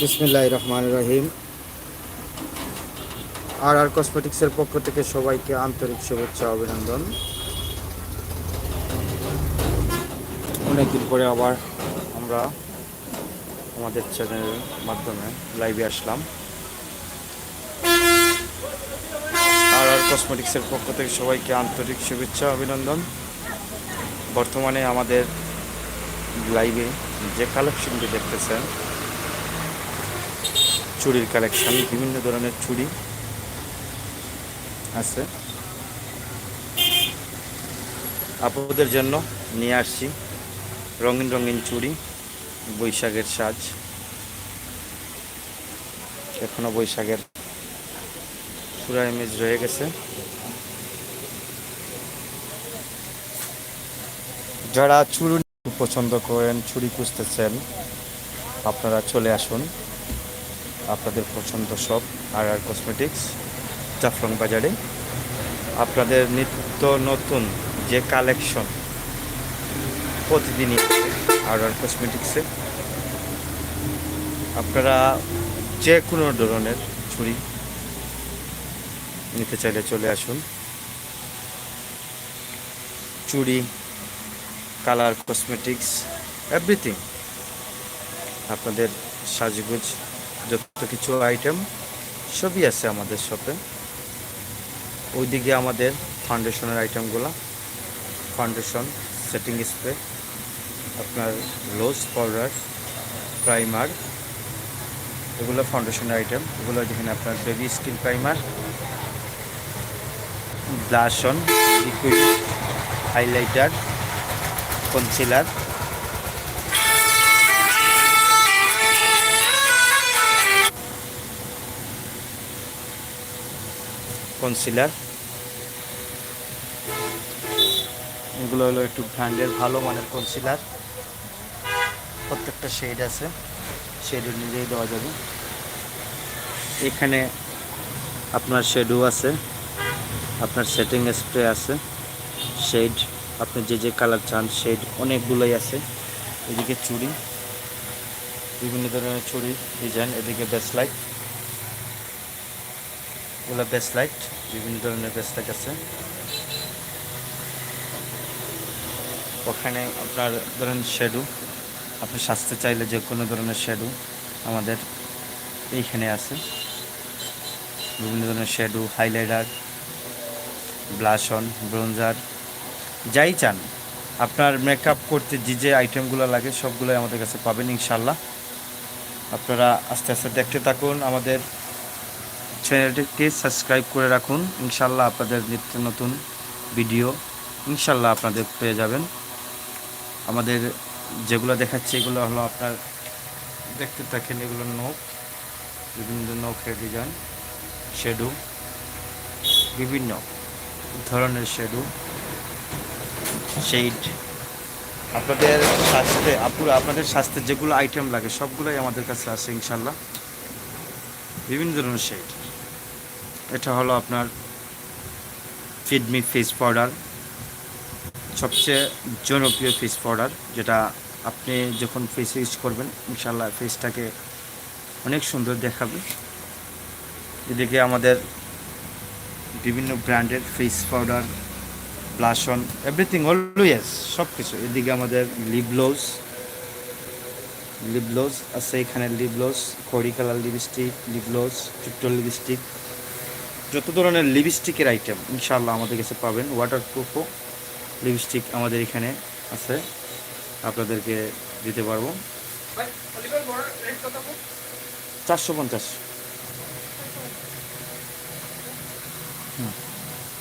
বিসমিল্লাহ রহমান রহিম। আর আর কসমেটিক্সের পক্ষ থেকে সবাইকে আন্তরিক শুভেচ্ছা, অভিনন্দন। অনেকদিন পরে আবার আমরা আমাদের চ্যানেলের মাধ্যমে লাইভে আসলাম। আর আর কসমেটিক্সের পক্ষ থেকে সবাইকে আন্তরিক শুভেচ্ছা, অভিনন্দন। বর্তমানে আমাদের লাইভে যে কালেকশনটি দেখতেছেন চুড়ির কালেকশন বিভিন্ন ধরনের চুড়ি আছে। আপুদের জন্য নিয়ে আসছি রঙিন রঙিন চুড়ি বৈশাখের সাজ। এখনও বৈশাখের পুরা ইমেজ রয়ে গেছে। যারা চুড়ি পছন্দ করেন চুড়ি খুঁজতেছেন, আপনারা চলে আসুন। আপনাদের পছন্দ সব আর আর কসমেটিক্স জাফলং বাজারে। আপনাদের নিত্য নতুন যে কালেকশন প্রতিদিনই আর আর কসমেটিক্সে আপনারা যে কোনো ধরনের ছুরি নিতে চাইলে চলে আসুন। চুড়ি, কালার কসমেটিক্স এভরিথিং আপনাদের সাজগুজ কিছু আইটেম সবই আছে আমাদের শপে ওইদিকে আমাদের ফাউন্ডেশনের আইটেমগুলো ফাউন্ডেশন সেটিং স্প্রে আপনার রোজ পাউডার প্রাইমার এগুলো ফাউন্ডেশনের আইটেম এগুলো যেখানে আপনার baby skin primer blush on liquid highlighter concealer concealer এগুলো হলো একটু ব্র্যান্ডের ভালো মানের কনসিলার প্রত্যেকটা শেড আছে শেড অনুযায়ী দেওয়া যাবে। এখানে আপনার শেডও আছে, আপনার সেটিং স্প্রে আছে শেড আপনি যে যে কালার চান শেড অনেকগুলোই আছে। এদিকে চুড়ি, বিভিন্ন ধরনের চুড়ি ডিজাইন এদিকে বেসলাইট এগুলো বেসলাইট বিভিন্ন ধরনের বেসলাইট আছে। ওখানে আপনার ধরেন শেডু আপনি সাজতে চাইলে যে কোনো ধরনের শেডু আমাদের এইখানে আছে। বিভিন্ন ধরনের শেডু হাইলাইটার ব্লাশন ব্রোঞ্জার যাই চান। আপনার মেকআপ করতে যে যে আইটেমগুলো লাগে সবগুলোই আমাদের কাছে পাবেন ইনশাল্লাহ আপনারা আস্তে আস্তে দেখতে থাকুন আমাদের চ্যানেলটিকে সাবস্ক্রাইব করে রাখুন। ইনশাল্লাহ আপনাদের নিত্য নতুন ভিডিও ইনশাল্লাহ আপনাদের পেয়ে যাবেন। আমাদের যেগুলো দেখাচ্ছে এগুলো হলো আপনার দেখতে থাকেন, এগুলো নখ, বিভিন্ন নখের ডিজাইন শেডু, বিভিন্ন ধরনের শেডু, শেড। আপনাদের স্বাস্থ্যে, আপুরা, আপনাদের স্বাস্থ্যের যেগুলো আইটেম লাগে, সবগুলোই আমাদের কাছে আছে ইনশাল্লাহ বিভিন্ন ধরনের শেড। এটা হলো আপনার ফিডমি ফেস পাউডার সবচেয়ে জনপ্রিয় ফেস পাউডার যেটা আপনি যখন ফেসে ইউজ করবেন ইনশাল্লাহ ফেসটাকে অনেক সুন্দর দেখাবে। এদিকে আমাদের বিভিন্ন ব্র্যান্ডের face powder blush on everything always সব কিছু এদিকে আমাদের লিপ গ্লোজ আছে এখানে লিপ গ্লোজ খড়ি কালার লিপস্টিক লিপ গ্লোজ চুট্টো লিপস্টিক যত ধরনের লিপস্টিকের আইটেম ইনশাল্লাহ আমাদের কাছে পাবেন। ওয়াটার প্রুফও লিপস্টিক আমাদের এখানে আছে। আপনাদেরকে দিতে পারব। চারশো পঞ্চাশ।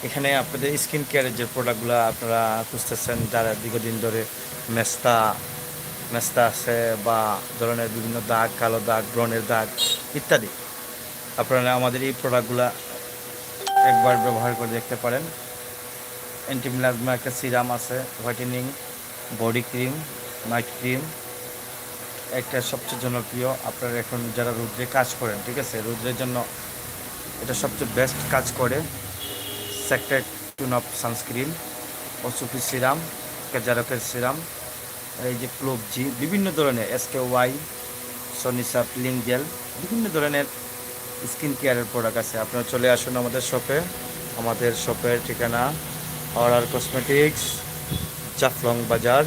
এখানে আপনাদের স্কিন কেয়ারের যে প্রোডাক্টগুলো আপনারা খুঁজতেছেন, যারা দীর্ঘদিন ধরে মেস্তা মেস্তা আছে বা ধরনের বিভিন্ন দাগ, কালো দাগ, ব্রণের দাগ ইত্যাদি। আপনারা আমাদের এই প্রোডাক্টগুলো একবার ব্যবহার করে দেখতে পারেন। অ্যান্টিমিলাজমা একটা সিরাম আছে whitening body cream night cream একটা সবচেয়ে জনপ্রিয়, আপনারা এখন যারা রুদ্রে কাজ করেন, ঠিক আছে? রুদ্রের জন্য এটা সবচেয়ে বেস্ট কাজ করে। সেক্টেড টুন অফ সানস্ক্রিন ওসুফি সিরাম কেজারকের সিরাম এই যে ক্লোব জি বিভিন্ন ধরনের এসকে ওয়াই সনিসা পিলিং বিভিন্ন ধরনের স্কিন কেয়ারের প্রোডাক্ট আছে। আপনারা চলে আসুন আমাদের শপে আমাদের শপের ঠিকানা অর্ডার কসমেটিক্স জাফলং বাজার,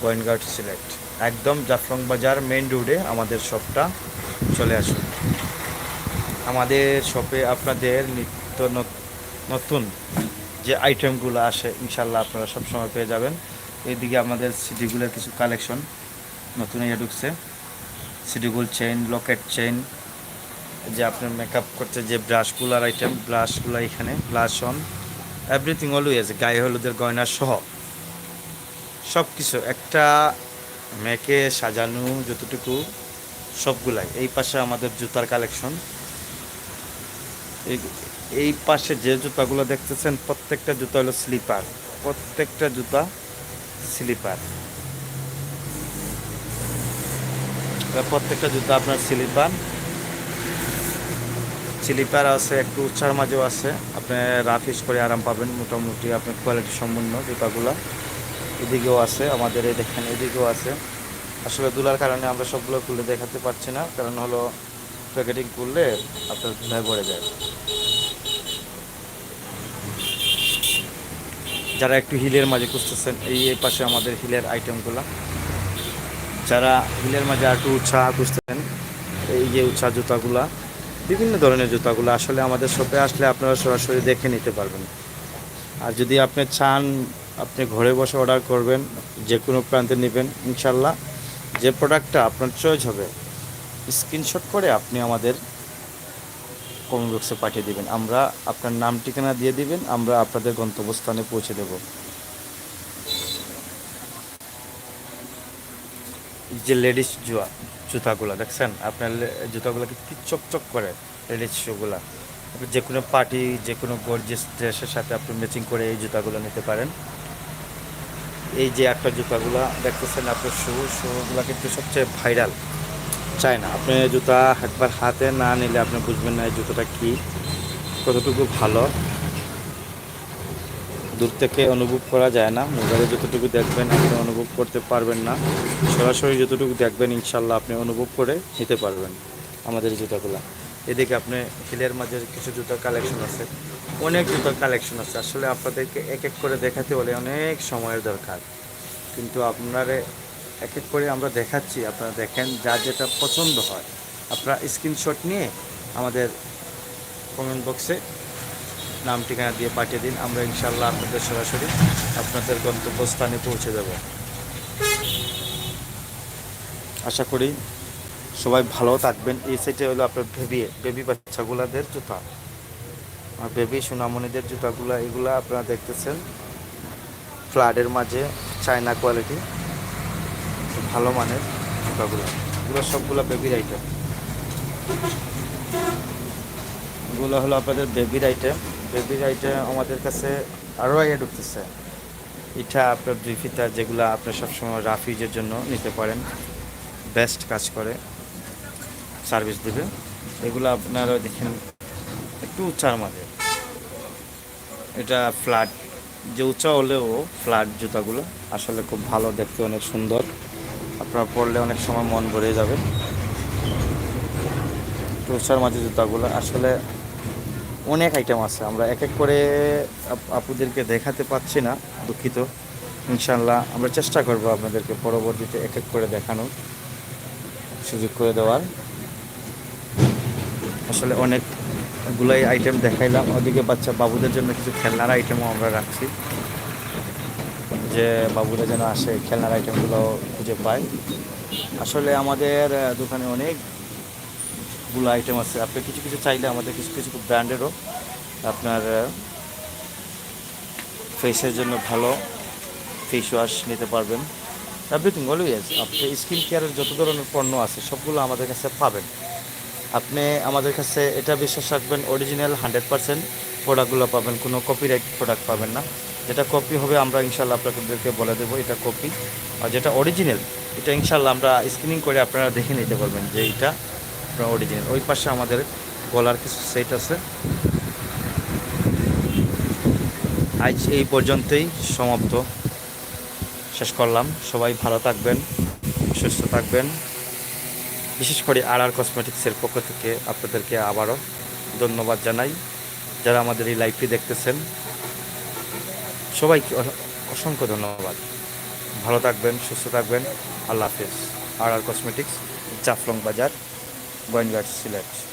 গোয়েনঘাট সিলেক্ট। একদম জাফলং বাজার মেইন রোডে আমাদের শপটা চলে আসুন। আমাদের শপে আপনাদের নিত্য নত- নতুন যে আইটেমগুলো আসে ইনশাল্লাহ আপনারা সবসময় পেয়ে যাবেন। এইদিকে আমাদের সিটিগুলোর কিছু কালেকশন নতুন ইয়ে ঢুকছে। সিটিগুল চেইন, লকেট চেইন যে আপনার মেকআপ করতে যে ব্রাশগুলার আইটেম ব্রাশগুলো এখানে ব্লাশ অন এভরিথিং অলওয়েজ গায়ে হলুদের গয়না সহ। সব কিছু একটা মেকে সাজানো, যতটুকু, সবগুলাই। এই পাশে আমাদের জুতার কালেকশন এই পাশে যে জুতাগুলো দেখতেছেন, প্রত্যেকটা জুতা হলো স্লিপার প্রত্যেকটা জুতা স্লিপার প্রত্যেকটা জুতা আপনার স্লিপার। স্লিপার আছে, একটু উচ্চার মাঝেও আছে। আপনি রাফ ইউজ করে আরাম পাবেন। মোটামুটি আপনার কোয়ালিটি সম্পন্ন জুতাগুলো। এদিকেও আছে, আমাদের এই দেখেন, এদিকেও আছে। আসলে দুলার কারণে আমরা সবগুলো খুলে দেখাতে পারছি না। কারণ হলো প্যাকেটিং করলে আপনার ধুলায় পড়ে যায়। যারা একটু হিলের মাঝে খুঁজতেছেন, এই পাশে আমাদের হিলের আইটেমগুলো যারা হিলের মাঝে একটু উৎসাহ খুঁজতেছেন, এই যে উৎসাহ জুতাগুলা, বিভিন্ন ধরনের জুতাগুলো আসলে আমাদের শপে আসলে আপনারা সরাসরি দেখে নিতে পারবেন। আর যদি আপনি চান, আপনি ঘরে বসে অর্ডার করবেন যে কোনো প্রান্তে নেবেন ইনশাল্লাহ যে প্রোডাক্টটা আপনার চয়েস হবে স্ক্রিনশট করে আপনি আমাদের কমেন্ট বক্সে পাঠিয়ে দেবেন। আমরা আপনার নাম, ঠিকানা দিয়ে দিবেন, আমরা আপনাদের গন্তব্যস্থানে পৌঁছে দেব। যে লেডিস জুয়া, জুতাগুলো, দেখছেন? আপনার জুতাগুলো কি চকচক করে, লেডিস শুগুলা? যে কোনো পার্টি, যে কোনো গর্জিয়াস ড্রেসের সাথে আপনি ম্যাচিং করে এই জুতাগুলো নিতে পারেন। এই যে একটা জুতাগুলো, দেখতেছেন আপনার শু, শুগুলো কিন্তু সবচেয়ে ভাইরাল চায় না আপনি জুতা একবার হাতে না নিলে আপনি বুঝবেন না এই জুতোটা কী, কতটুকু ভালো। দূর থেকে অনুভব করা যায় না। মোবাইলে যতটুকু দেখবেন, আপনি অনুভব করতে পারবেন না। সরাসরি যতটুকু দেখবেন, ইনশাল্লাহ আপনি অনুভব করে নিতে পারবেন আমাদের জুতাগুলো। এদিকে আপনি হিলের মাঝে কিছু জুতার কালেকশন আছে। অনেক জুতার কালেকশন আছে। আসলে আপনাদেরকে এক এক করে দেখাতে হলে অনেক সময়ের দরকার। কিন্তু আপনারে এক এক করে আমরা দেখাচ্ছি। আপনারা দেখেন, যা যেটা পছন্দ হয়। আপনারা স্ক্রিনশট নিয়ে আমাদের কমেন্ট বক্সে নাম ঠিকানা দিয়ে পাঠিয়ে দিন, আমরা ইনশাল্লাহ আপনাদের সরাসরি আপনাদের গন্তব্যস্থানে পৌঁছে দেব আশা করি সবাই ভালো থাকবেন। এই সাইডে হলো আপনার বেবি বেবি বাচ্চাগুলাদের জুতা। আর বেবি সোনামণিদের জুতাগুলা, এগুলা আপনারা দেখতেছেন। ফ্লাডের মাঝে চায়না কোয়ালিটি, ভালো মানের জুতাগুলো। এগুলো সবগুলো বেবির আইটেম এগুলো হলো আপনাদের বেবির আইটেম বেবির আমাদের কাছে আরও আগে ঢুকতেছে। এটা আপনার দুই ফিতা, যেগুলো আপনার সবসময় রাফিজের জন্য নিতে পারেন। বেস্ট কাজ করে। সার্ভিস দেবে। এগুলো আপনারা দেখেন, একটু উচ্চার মাঝে এটা ফ্ল্যাট, যে উঁচা হলেও ফ্ল্যাট জুতাগুলো আসলে খুব ভালো দেখতে, অনেক সুন্দর। আপনারা পরলে অনেক সময় মন ভরে যাবে। উঁচার মাঝে জুতাগুলো আসলে অনেক আইটেম আছে। আমরা এক এক করে আপ- আপুদেরকে দেখাতে পাচ্ছি না, দুঃখিত। ইনশাল্লাহ আমরা চেষ্টা করব আপনাদেরকে পরবর্তীতে এক এক করে দেখানোর সুযোগ করে দেওয়ার। আসলে অনেকগুলাই আইটেম দেখাইলাম। ওদিকে বাচ্চা বাবুদের জন্য কিছু খেলনার আইটেমও আমরা রাখছি। যে বাবুরা যেন আসে, খেলনার আইটেমগুলো খুঁজে পায়। আসলে আমাদের দোকানে দোকানে অনেকগুলো আইটেম আছে। আপনি কিছু কিছু চাইলে আমাদের কিছু কিছু ব্র্যান্ডেরও আপনার ফেসের জন্য ভালো ফেস ওয়াশ নিতে পারবেন। এভরিথিং অলওয়েজ আপনি স্কিন কেয়ারের যত ধরনের পণ্য আছে, সবগুলো আমাদের কাছে পাবেন। আপনি আমাদের কাছে এটা বিশ্বাস রাখবেন অরিজিনাল হান্ড্রেড পার্সেন্ট প্রোডাক্টগুলো পাবেন, কোনো কপিরাইট প্রোডাক্ট পাবেন না। যেটা কপি হবে আমরা ইনশাল্লাহ আপনাদেরকে বলে দেবো, এটা কপি আর যেটা অরিজিনাল এটা ইনশাল্লাহ আমরা স্ক্রিনিং করে আপনারা দেখে নিতে পারবেন যে এটা আপনার অরিজিনাল ওই পাশে আমাদের গলার কিছু সেট আছে। আজ এই পর্যন্তই সমাপ্ত। শেষ করলাম। সবাই ভালো থাকবেন, সুস্থ থাকবেন। বিশেষ করে আর আর কসমেটিক্সের পক্ষ থেকে আপনাদেরকে আবারও ধন্যবাদ জানাই। যারা আমাদের এই লাইভটি দেখতেছেন, সবাইকে অসংখ্য ধন্যবাদ। ভালো থাকবেন, সুস্থ থাকবেন। আল্লাহ হাফিজ। আর আর কসমেটিক্স জাফলং বাজার। গোয়েনঘাট সিলেট